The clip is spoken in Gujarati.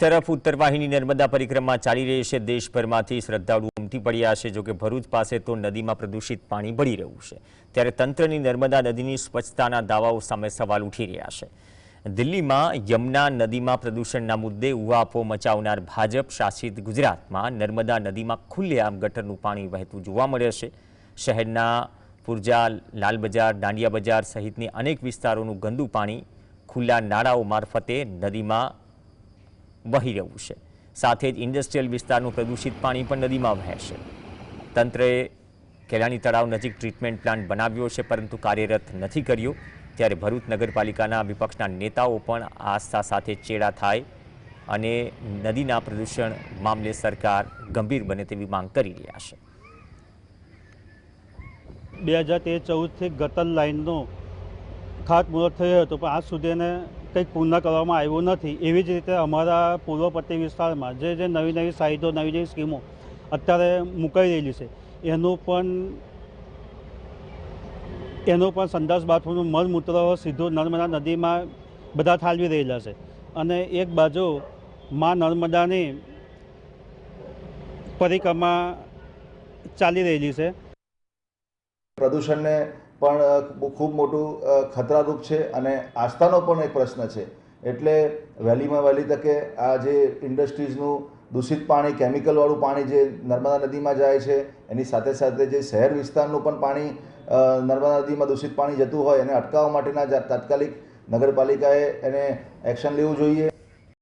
તરફ ઉત્તર વાહિની નર્મદા પરિક્રમા ચાલી રહી છે. દેશભરમાંથી શ્રદ્ધાળુ ઉમટી પડ્યા છે. જોકે ભરૂચ પાસે તો નદીમાં પ્રદૂષિત પાણી ભળી રહ્યું છે. ત્યારે તંત્રની નર્મદા નદીની સ્વચ્છતાના દાવાઓ સામે સવાલ ઉઠી રહ્યા છે. દિલ્હીમાં યમુના નદીમાં પ્રદૂષણના મુદ્દે ઉહાપો મચાવનાર ભાજપ શાસિત ગુજરાતમાં નર્મદા નદીમાં ખુલ્લેઆમ ગટરનું પાણી વહેતું જોવા મળે છે. શહેરના પુરજા લાલ બજાર દાંડિયા બજાર સહિતની અનેક વિસ્તારોનું ગંદુ પાણી ખુલ્લા નાળાઓ મારફતે નદીમાં વહી રહ્યું છે. સાથે જ ઇન્ડસ્ટ્રીયલ વિસ્તારનું પ્રદૂષિત પાણી પણ નદીમાં વહે છે તંત્રએ કેલાણી તળાવ નજીક ટ્રીટમેન્ટ પ્લાન્ટ બનાવ્યો છે, પરંતુ કાર્યરત નથી કર્યો. ત્યારે ભરૂચ નગરપાલિકાના વિપક્ષના નેતાઓ પણ આસ્થા સાથે ચેડા થાય અને નદીના પ્રદૂષણ મામલે સરકાર ગંભીર બને તેવી માંગ કરી રહ્યા છે. બે હજાર તેર ચૌદથી ગટર લાઇનનો ખાતમુહૂર્ત થયો હતો, પણ આજ સુધી એને કંઈક પૂર્ણ કરવામાં આવ્યું નથી. એવી જ રીતે અમારા પૂર્વ વિસ્તારમાં જે જે નવી નવી સાઇટો, નવી નવી સ્કીમો અત્યારે મુકાઈ રહેલી છે, એનું પણ એનું પણ સંદાસ બાથરૂમનું મળમૂત્ર સીધું નર્મદા નદીમાં બધા ઠાલવી રહેલા છે. અને એક બાજુ માં નર્મદાની પરિક્રમા ચાલી રહેલી છે. પ્રદૂષણને પણ ખૂબ મોટું ખતરારૂપ છે અને આસ્થાનો પણ એક પ્રશ્ન છે. એટલે વહેલીમાં વહેલી તકે આ જે ઇન્ડસ્ટ્રીઝનું દૂષિત પાણી, કેમિકલવાળું પાણી જે નર્મદા નદીમાં જાય છે, એની સાથે સાથે જે શહેર વિસ્તારનું પણ પાણી નર્મદા નદીમાં દૂષિત પાણી જતું હોય, એને અટકાવવા માટેના તાત્કાલિક નગરપાલિકાએ એને એક્શન લેવું જોઈએ.